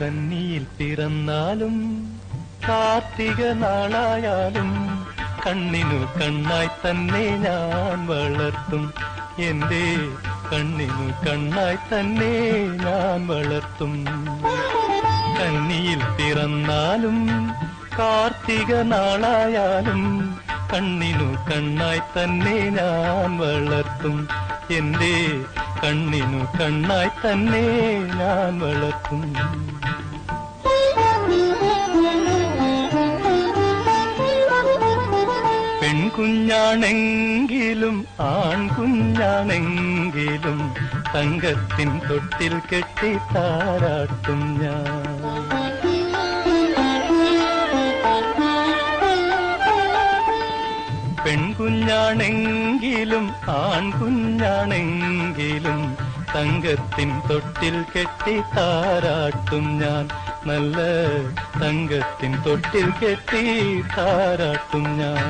കന്നിയിൽ പിറന്നാലും കാർത്തിക നാളായാലും കണ്ണിനു കണ്ണായി തന്നെ ഞാൻ വളർത്തും. എന്റെ കണ്ണിനു കണ്ണായി തന്നെ ഞാൻ വളർത്തും. കന്നിയിൽ പിറന്നാലും കാർത്തിക നാളായാലും കണ്ണിനു കണ്ണായി തന്നെ ഞാൻ വളർത്തും. എന്റെ കണ്ണിനു കണ്ണായി തന്നെ ഞാൻ വളർത്തും. പെൺകുഞ്ഞാണെങ്കിലും ആൺകുഞ്ഞാണെങ്കിലും തങ്കത്തിൻ തൊട്ടിൽ കെട്ടി താരാട്ടും ഞാൻ. പെൺകുഞ്ഞാണെങ്കിലും ആൺകുഞ്ഞാണെങ്കിലും തങ്കത്തിൻ തൊട്ടിൽ കെട്ടി താരാട്ടും ഞാൻ. നല്ല തങ്കത്തിൻ തൊട്ടിൽ കെട്ടി താരാട്ടും ഞാൻ.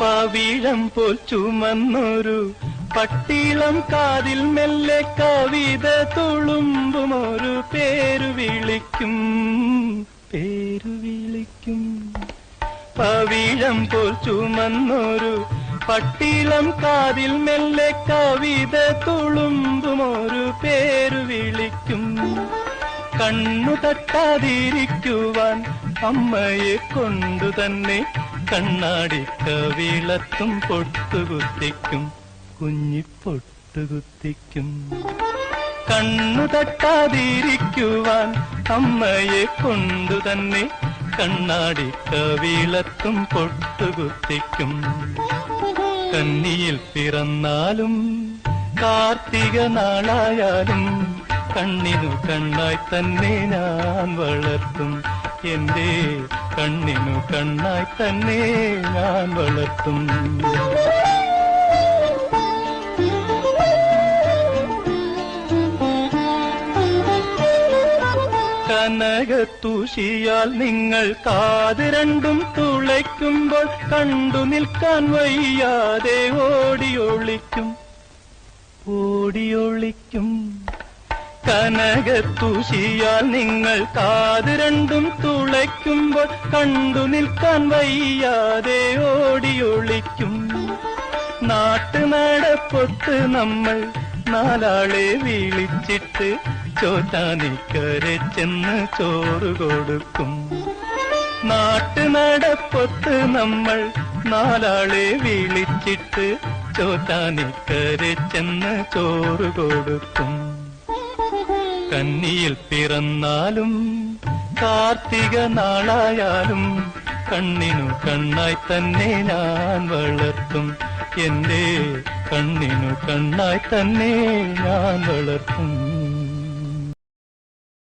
പവിഴം പോൽ ചുമന്നൊരു പട്ടീളം കാതിൽ മെല്ലെ കവിത തുളുമ്പും. പവിഴം പോൽ ചുമന്നൊരു പട്ടീലം കാതിൽ മെല്ലെ കവിത തുളുമ്പും ഒരു പേരു വിളിക്കും. കണ്ണു തട്ടാതിരിക്കുവാൻ അമ്മയെ കൊണ്ടു തന്നെ കണ്ണാടി കവിളത്തും പൊട്ടുകുത്തിക്കും കുഞ്ഞി പൊട്ടുകുത്തിക്കും. കണ്ണു തട്ടാതിരിക്കുവാൻ അമ്മയെ കൊണ്ടു തന്നെ കണ്ണാടി കവിളത്തും പൊട്ടുകുത്തിക്കും. കന്നിയിൽ പിറന്നാലും കാർത്തിക നാളായാലും കണ്ണിനു കണ്ണായി തന്നെ ഞാൻ വളർത്തും. എന്റെ കണ്ണിനു കണ്ണായി തന്നെ ഞാൻ വളർത്തും. കനകത്തൂശിയാൽ നിങ്ങൾ കാത് രണ്ടും തുളയ്ക്കുമ്പോൾ കണ്ടു നിൽക്കാൻ വയ്യാതെ ഓടിയൊളിക്കും. ഓടിയൊളിക്കും. കനകത്തൂശിയാൽ നിങ്ങൾ കാത് രണ്ടും തുളയ്ക്കുമ്പോൾ കണ്ടു നിൽക്കാൻ വയ്യാതെ ഓടിയൊളിക്കും. നാട്ടു നടപ്പൊത്ത് നമ്മൾ നാലാളെ വിളിച്ചിട്ട് ചോറ്റാനിക്കരെ ചെന്ന് ചോറ് കൊടുക്കും. നാട്ടു നടപ്പൊത്ത് നമ്മൾ നാലാളെ വിളിച്ചിട്ട് ചോറ്റാനിക്കരെ ചെന്ന് ചോറ് കൊടുക്കും. കന്നിയിൽ പിറന്നാലും കാർത്തിക നാളായാലും കണ്ണിനു കണ്ണായി തന്നെ ഞാൻ വളർത്തും. എന്റെ കണ്ണിനു കണ്ണായി തന്നെ ഞാൻ വളർത്തും.